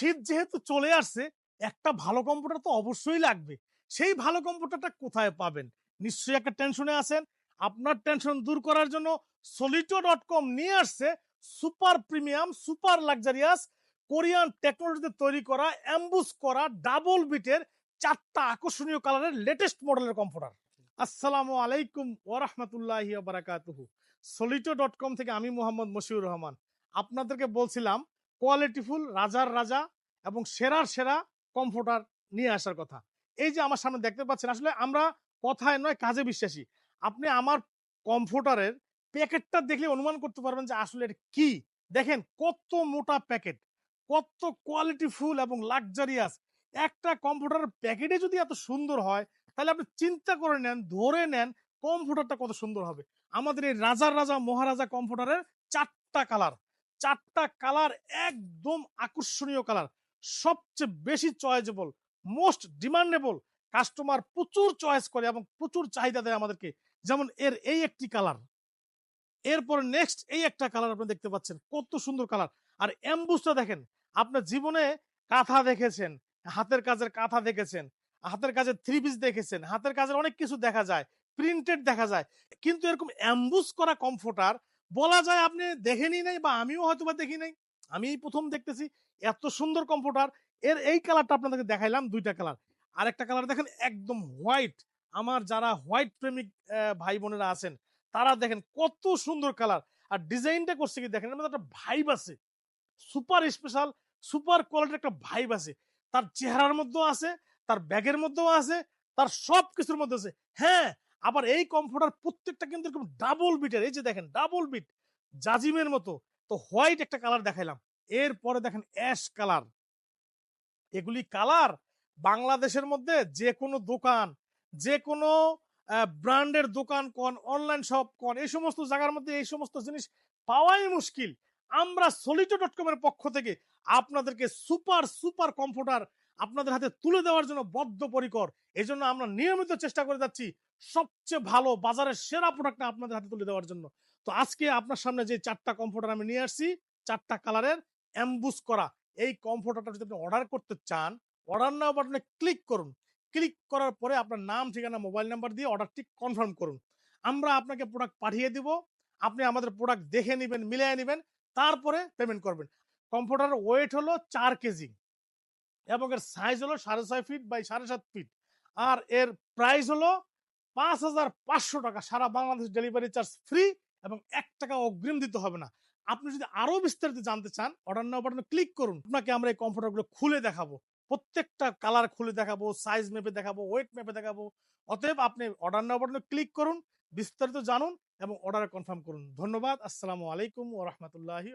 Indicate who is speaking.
Speaker 1: শীত যেহেতু চলে আসছে, একটা ভালো কম্পিউটার তো অবশ্যই লাগবে। সেই ভালো কম্পিউটারটা কোথায় পাবেন? নিশ্চয়ই একটা টেনশনে আছেন। আপনার টেনশন দূর করার জন্য সলিটো ডট কম নিয়ে আসছে super premium super luxurious Korean টেকনোলজিতে তৈরি করা অ্যাম্বুস করা ডাবল বিটের চারটা আকর্ষণীয় কালারের লেটেস্ট মডেলের কম্পিউটার আসসালামু আলাইকুম ওরহমতুল্লাহ বারাকাতুহু। সলিটো ডট কম থেকে আমি মোহাম্মদ মশিউর রহমান। আপনাদেরকে বলছিলাম কোয়ালিটিফুল রাজার রাজা এবং সেরার সেরা কম্পিউটার নিয়ে আসার কথা। এই যে আমার সামনে দেখতে পাচ্ছেন, আসলে আমরা কথায় নয়, কাজে বিশ্বাসী। আপনি আমার কম্পিউটারের প্যাকেটটা দেখলে অনুমান করতে পারবেন যে আসলে এটা কি? দেখেন কত মোটা প্যাকেট, কত কোয়ালিটিফুল এবং লাক্সারিয়াস একটা কম্পিউটারের প্যাকেটে যদি এত সুন্দর হয়, তাহলে আপনি চিন্তা করে নেন, ধরে নেন কম্পিউটারটা কত সুন্দর হবে। আমাদের এই রাজার রাজা, মহারাজা কম্পিউটারের চারটা কালার চারটা কালার একদম আকর্ষণীয় কালার সবচেয়ে বেশি চয়েজেবল মোস্ট ডিমান্ডেবল কাস্টমার প্রচুর চয়েস করে এবং প্রচুর চাহিদা দেয় আমাদেরকে। যেমন এর এই একটি কালার এরপরে নেক্সট এই একটা কালার আপনি দেখতে পাচ্ছেন, কত সুন্দর কালার আর অ্যাম্বুসটা দেখেন, আপনার জীবনে কাঁথা দেখেছেন, হাতের কাজের কাঁথা দেখেছেন, হাতের কাজের থ্রি পিস দেখেছেন, হাতের কাজের অনেক কিছু দেখা যায় প্রিন্টেড দেখা যায়। কিন্তু এরকম অ্যাম্বুস করা কমফোর্টার বলা যায় আপনি দেখেনি নাই বা আমিও হয়তো বা দেখি নাই। আমি এই প্রথম দেখতেছি, এত সুন্দর কম্পিউটার। এর এই কালারটা আপনাদেরকে দেখাইলাম, দুইটা কালার। আর একটা কালার দেখেন একদম হোয়াইট। আমার যারা হোয়াইট প্রেমিক ভাই বোনেরা আছেন, তারা দেখেন কত সুন্দর কালার। আর ডিজাইনটা করছে কি দেখেন মধ্যে একটা ভাইব আছে। সুপার স্পেশাল, সুপার কোয়ালিটির একটা ভাইব আছে। তার চেহারার মধ্যেও আছে, তার ব্যাগের মধ্যেও আছে, তার সব কিছুর মধ্যে আছে। হ্যাঁ আবার এই কম্পিউটার প্রত্যেকটা কিন্তু এরকম ডাবল বিটের এই যে দেখেন ডাবল বিট জাজিমের মতো। তো হোয়াইট একটা কালার দেখাইলাম। এরপরে দেখেন অ্যাশ কালার এগুলি কালার বাংলাদেশের মধ্যে যে কোনো দোকান যে কোনো ব্র্যান্ডের দোকান কোন অনলাইন শপ কোন, এই সমস্ত জায়গার মধ্যে এই সমস্ত জিনিস পাওয়াই মুশকিল। আমরা সলিটো ডট কমের পক্ষ থেকে আপনাদেরকে সুপার সুপার কম্পিউটার আপনাদের হাতে তুলে দেওয়ার জন্য বদ্ধপরিকর। এই জন্য আমরা নিয়মিত চেষ্টা করে যাচ্ছি সবচেয়ে ভালো বাজারের সেরা প্রোডাক্টটা আপনাদের হাতে তুলে দেওয়ার জন্য। তো আজকে আপনার সামনে যে চারটা কম্পিউটার আমি নিয়ে আসছি, চারটা কালারের অ্যাম্বুস করা, এই কম্পিউটারটা যদি আপনি অর্ডার করতে চান অর্ডার নাও বাটনে ক্লিক করুন। ক্লিক করার পরে আপনার নাম, ঠিকানা মোবাইল নাম্বার দিয়ে অর্ডারটি কনফার্ম করুন। আমরা আপনাকে প্রোডাক্ট পাঠিয়ে দিব, আপনি আমাদের প্রোডাক্ট দেখে নেবেন, মিলিয়ে নেবেন, তারপরে পেমেন্ট করবেন। কম্পিউটার ওয়েট হলো চার কেজি। এবং এর সাইজ হলো সাড়ে ছয় ফিট বাই সাড়ে সাত ফিট আর এর প্রাইস হলো পাঁচ হাজার পাঁচশো টাকা। সারা বাংলাদেশ ডেলিভারি চার্জ ফ্রি এবং এক টাকা অগ্রিম দিতে হবে না। আপনি যদি আরও বিস্তারিত জানতে চান অর্ডার নাও বাটনে ক্লিক করুন। আপনাকে আমরা এই কম্পিউটারগুলো খুলে দেখাবো। প্রত্যেকটা কালার খুলে দেখাবো সাইজ মেপে দেখাবো ওয়েট মেপে দেখাবো। অতএব আপনি অর্ডার নাও বাটনে ক্লিক করুন, বিস্তারিত জানুন এবং অর্ডার কনফার্ম করুন। ধন্যবাদ। আসসালামু আলাইকুম ও রহমতুল্লাহি